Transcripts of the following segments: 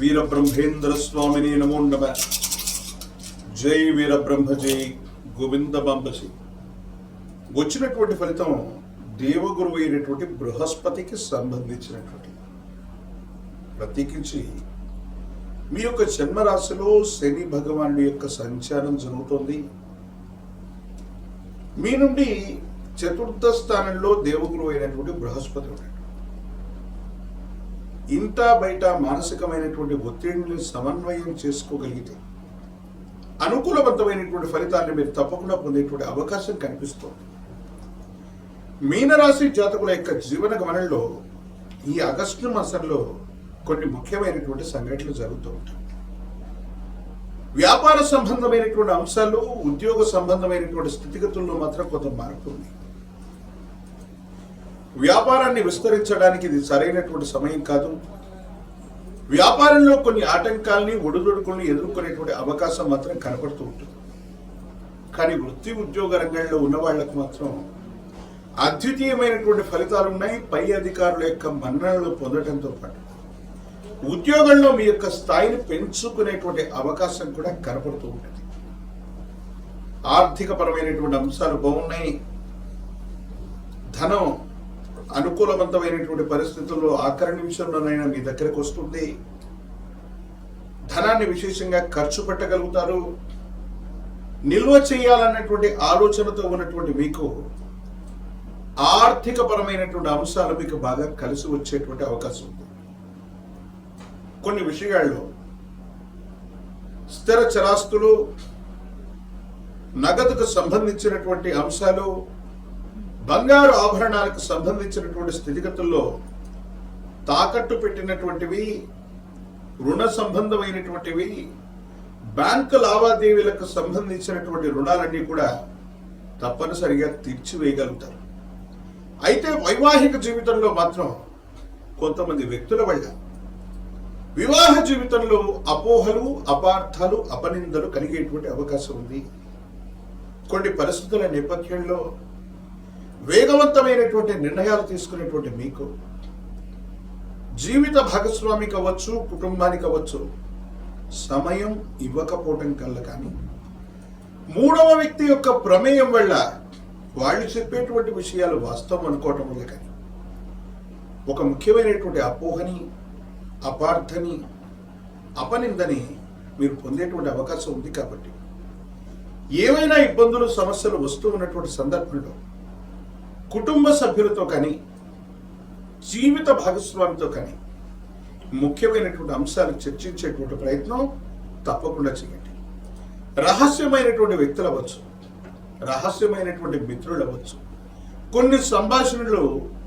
వీర బ్రహ్మేంద్ర స్వామిని నమో నమ. జై వీర బ్రహ్మజై గోవింద బంబజీ. వచ్చినటువంటి ఫలితం దేవగురువు అయినటువంటి బృహస్పతికి సంబంధించినటువంటి ప్రత్యేకించి మీ యొక్క జన్మరాశిలో శని భగవానుడి యొక్క సంచారం జరుగుతోంది. మీ నుండి చతుర్థ స్థానంలో దేవగురువు అయినటువంటి బృహస్పతి ఉన్నాడు. ఇంట బయట మానసికమైనటువంటి ఒత్తిడిని సమన్వయం చేసుకోగలిగితే అనుకూలవంతమైనటువంటి ఫలితాన్ని మీరు తప్పకుండా పొందేటువంటి అవకాశం కనిపిస్తోంది. మీనరాశి జాతకుల యొక్క జీవన గమనంలో ఈ ఆగస్టు మాసంలో కొన్ని ముఖ్యమైనటువంటి సంఘటనలు జరుగుతూ ఉంటాయి. వ్యాపార సంబంధమైనటువంటి అంశాలు ఉద్యోగ సంబంధమైనటువంటి స్థితిగతుల్లో మాత్రం కొంత మార్పు ఉంది. వ్యాపారాన్ని విస్తరించడానికి ఇది సరైనటువంటి సమయం కాదు. వ్యాపారంలో కొన్ని ఆటంకాల్ని ఒడిదుడుకుల్ని ఎదుర్కొనేటువంటి అవకాశం మాత్రం కనపడుతూ ఉంటుంది. కానీ వృత్తి ఉద్యోగ రంగంలో ఉన్న వాళ్ళకు మాత్రం అద్వితీయమైనటువంటి ఫలితాలు ఉన్నాయి. పై అధికారుల యొక్క మన్ననలు పొందడంతో పాటు. ఉద్యోగంలో మీ యొక్క స్థాయిని పెంచుకునేటువంటి అవకాశం కూడా కనపడుతూ ఉంటుంది. ఆర్థిక పరమైనటువంటి అంశాలు బాగున్నాయి. ధనం అనుకూలవంతమైనటువంటి పరిస్థితుల్లో ఆఖరి నిమిషంలోనైనా మీ దగ్గరకు వస్తుంది ధనాన్ని విశేషంగా ఖర్చు పెట్టగలుగుతారు. నిల్వ చేయాలన్నటువంటి ఆలోచనతో ఉన్నటువంటి మీకు ఆర్థిక పరమైనటువంటి అంశాలు మీకు బాగా కలిసి వచ్చేటువంటి అవకాశం ఉంది. కొన్ని విషయాల్లో స్థిర చరాస్తులు నగదుకు సంబంధించినటువంటి అంశాలు బంగారు ఆభరణాలకు సంబంధించినటువంటి స్థితిగతుల్లో తాకట్టు పెట్టినటువంటివి రుణ సంబంధమైనటువంటివి బ్యాంకు లావాదేవీలకు సంబంధించినటువంటి రుణాలన్నీ కూడా తప్పనిసరిగా తీర్చివేయగలుగుతారు. అయితే వైవాహిక జీవితంలో మాత్రం కొంతమంది వ్యక్తుల వల్ల వివాహ జీవితంలో అపోహలు అపార్థాలు అపనిందలు కలిగేటువంటి అవకాశం ఉంది. కొన్ని పరిస్థితుల నేపథ్యంలో వేగవంతమైనటువంటి నిర్ణయాలు తీసుకునేటువంటి మీకు జీవిత భాగస్వామి కావచ్చు కుటుంబానికి కావచ్చు సమయం ఇవ్వకపోవటం కల్ల కానీ మూడవ వ్యక్తి యొక్క ప్రమేయం వల్ల వాళ్ళు చెప్పేటువంటి విషయాలు వాస్తవం అనుకోవటం వల్ల కానీ ఒక ముఖ్యమైనటువంటి అపోహని అపార్థని అపనిందని మీరు పొందేటువంటి అవకాశం ఉంది కాబట్టి ఏవైనా ఇబ్బందులు సమస్యలు వస్తూ ఉన్నటువంటి సందర్భంలో కుటుంబ సభ్యులతో కానీ జీవిత భాగస్వామితో కానీ ముఖ్యమైనటువంటి అంశాలు చర్చించేటువంటి ప్రయత్నం తప్పకుండా చేయండి. రహస్యమైనటువంటి వ్యక్తులు అవ్వచ్చు రహస్యమైనటువంటి మిత్రులు అవ్వచ్చు కొన్ని సంభాషణలు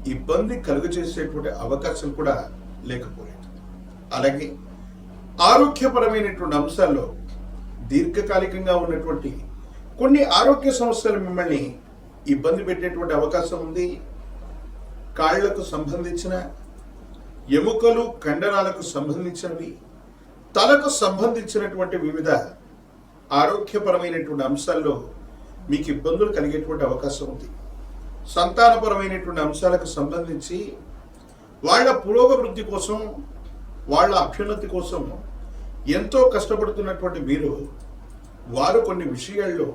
ఇబ్బంది కలుగజేసేటువంటి అవకాశం కూడా లేకపోలేదు. అలాగే ఆరోగ్యపరమైనటువంటి అంశాల్లో దీర్ఘకాలికంగా ఉన్నటువంటి కొన్ని ఆరోగ్య సమస్యలు మిమ్మల్ని ఇబ్బంది పెట్టేటువంటి అవకాశం ఉంది. కాళ్ళకు సంబంధించిన ఎముకలు కండరాలకు సంబంధించినవి తలకు సంబంధించినటువంటి వివిధ ఆరోగ్యపరమైనటువంటి అంశాల్లో మీకు ఇబ్బందులు కలిగేటువంటి అవకాశం ఉంది. సంతానపరమైనటువంటి అంశాలకు సంబంధించి వాళ్ళ పురోగవృద్ధి కోసం వాళ్ళ అభ్యున్నతి కోసం ఎంతో కష్టపడుతున్నటువంటి మీరు వారు కొన్ని విషయాల్లో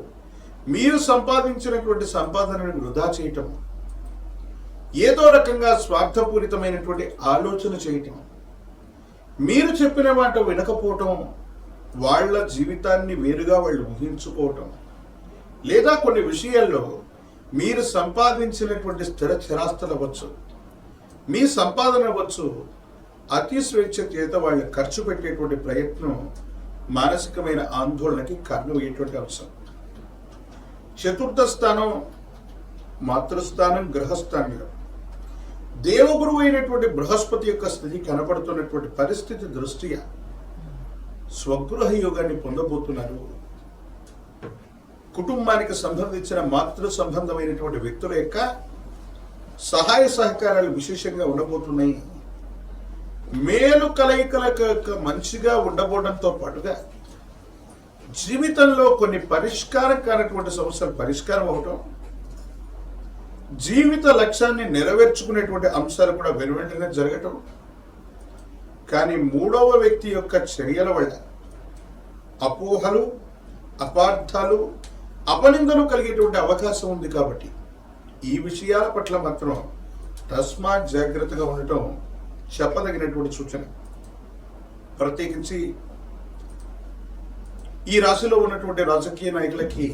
మీరు సంపాదించినటువంటి సంపాదనను వృధా చేయటం ఏదో రకంగా స్వార్థపూరితమైనటువంటి ఆలోచన చేయటం మీరు చెప్పిన మాట వినకపోవటం వాళ్ళ జీవితాన్ని వేరుగా వాళ్ళు ఊహించుకోవటం లేదా కొన్ని విషయాల్లో మీరు సంపాదించినటువంటి స్థిర చిరాస్తులు అవ్వచ్చు మీ సంపాదన అవ్వచ్చు అతి స్వేచ్ఛ చేత వాళ్ళు ఖర్చు పెట్టేటువంటి ప్రయత్నం మానసికమైన ఆందోళనకి కారణమయ్యేటువంటి అవసరం చతుర్థ స్థానం మాతృస్థానం గ్రహస్థానంలో దేవగురువు అయినటువంటి బృహస్పతి యొక్క స్థితి కనపడుతున్నటువంటి పరిస్థితి దృష్ట్యా స్వగృహ యోగాన్ని పొందబోతున్నారు. కుటుంబానికి సంబంధించిన మాతృ సంబంధమైనటువంటి వ్యక్తుల యొక్క సహాయ సహకారాలు విశేషంగా ఉండబోతున్నాయి. మేలు కలయికలకు యొక్క మంచిగా ఉండబోవడంతో పాటుగా జీవితంలో కొన్ని పరిష్కారం కానటువంటి సమస్యలు పరిష్కారం అవటం జీవిత లక్ష్యాన్ని నెరవేర్చుకునేటువంటి అంశాలు కూడా వెనువెంటనే జరగటం. కానీ మూడవ వ్యక్తి యొక్క చర్యల వల్ల అపోహలు అపార్థాలు అపనిందలు కలిగేటువంటి అవకాశం ఉంది కాబట్టి ఈ విషయాల పట్ల మాత్రం తస్మాత్ జాగ్రత్తగా ఉండటం చెప్పదగినటువంటి సూచన. ప్రత్యేకించి ఈ రాశిలో ఉన్నటువంటి రాజకీయ నాయకులకి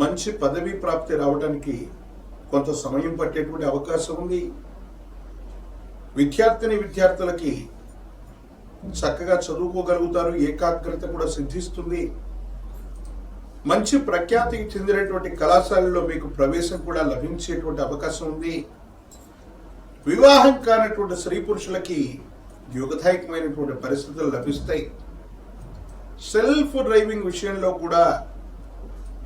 మంచి పదవి ప్రాప్తి రావడానికి కొంత సమయం పట్టేటువంటి అవకాశం ఉంది. విద్యార్థిని విద్యార్థులకి చక్కగా చదువుకోగలుగుతారు ఏకాగ్రత కూడా సిద్ధిస్తుంది. మంచి ప్రఖ్యాతికి చెందినటువంటి కళాశాలలో మీకు ప్రవేశం కూడా లభించేటువంటి అవకాశం ఉంది. వివాహం కానటువంటి స్త్రీ పురుషులకి యుగదాయకమైనటువంటి పరిస్థితులు లభిస్తాయి. సెల్ఫ్ డ్రైవింగ్ విషయంలో కూడా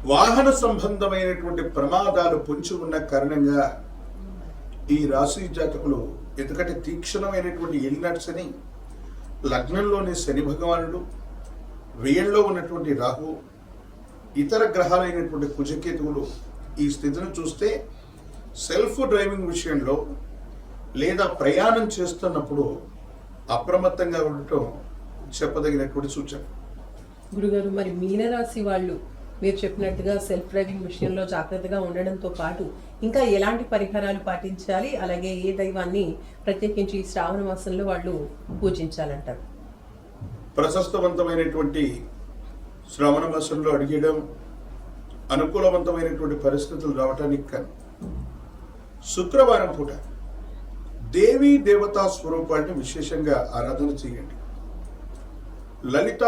వాహన సంబంధమైనటువంటి ప్రమాదాలు పొంచి ఉన్న కారణంగా ఈ రాశి జాతకులు ఎందుకంటే తీక్షణమైనటువంటి ఎలినట్స్ అని లగ్నంలోని శని భగవానుడు వ్యయంలో ఉన్నటువంటి రాహు ఇతర గ్రహాలైనటువంటి కుజకేతువులు ఈ స్థితిని చూస్తే సెల్ఫ్ డ్రైవింగ్ విషయంలో లేదా ప్రయాణం చేస్తున్నప్పుడు అప్రమత్తంగా ఉండటం చెప్పదగినటువంటి సూచన. గురుగారు మరి మీనరాశి వాళ్ళు మీరు చెప్పినట్టుగా సెల్ఫ్ డ్రైవింగ్ విషయంలో జాగ్రత్తగా ఉండడంతో పాటు ఇంకా ఎలాంటి పరిహారాలు పాటించాలి? అలాగే ఏ దైవాన్ని ప్రత్యేకించి శ్రావణ మాసంలో వాళ్ళు పూజించాలంటారు? ప్రశస్తవంతమైనటువంటి శ్రావణ మాసంలో అడిగడం అనుకూలవంతమైనటువంటి పరిస్థితులు రావటానికి కానీ శుక్రవారం పూట దేవీ దేవతా స్వరూపాన్ని విశేషంగా ఆరాధన చేయండి. లలిత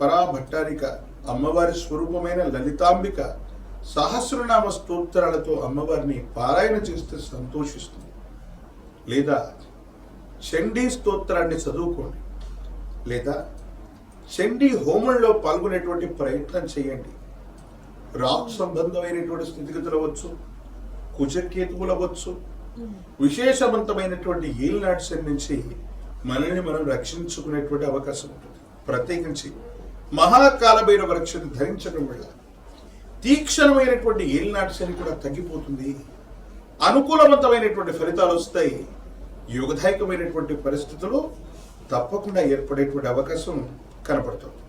పరాభట్టారిక అమ్మవారి స్వరూపమైన లలితాంబిక సహస్రనామ స్తోత్రాలతో అమ్మవారిని పారాయణ చేస్తే సంతోషిస్తుంది. లేదా చండీ స్తోత్రాన్ని చదువుకోండి. లేదా చండీ హోమంలో పాల్గొనేటువంటి ప్రయత్నం చేయండి. రాహు సంబంధమైనటువంటి స్థితిగతులు అవ్వచ్చు కుజకేతువులు అవ్వచ్చు విశేషవంతమైనటువంటి ఏలినాటి నుంచి మనల్ని మనం రక్షించుకునేటువంటి అవకాశం ఉంటుంది. ప్రత్యేకించి మహాకాలభైర వృక్షను ధరించడం వల్ల తీక్షణమైనటువంటి ఏలినాటి శని కూడా తగ్గిపోతుంది. అనుకూలవంతమైనటువంటి ఫలితాలు వస్తాయి. యుగదాయకమైనటువంటి పరిస్థితులు తప్పకుండా ఏర్పడేటువంటి అవకాశం కనపడుతుంది.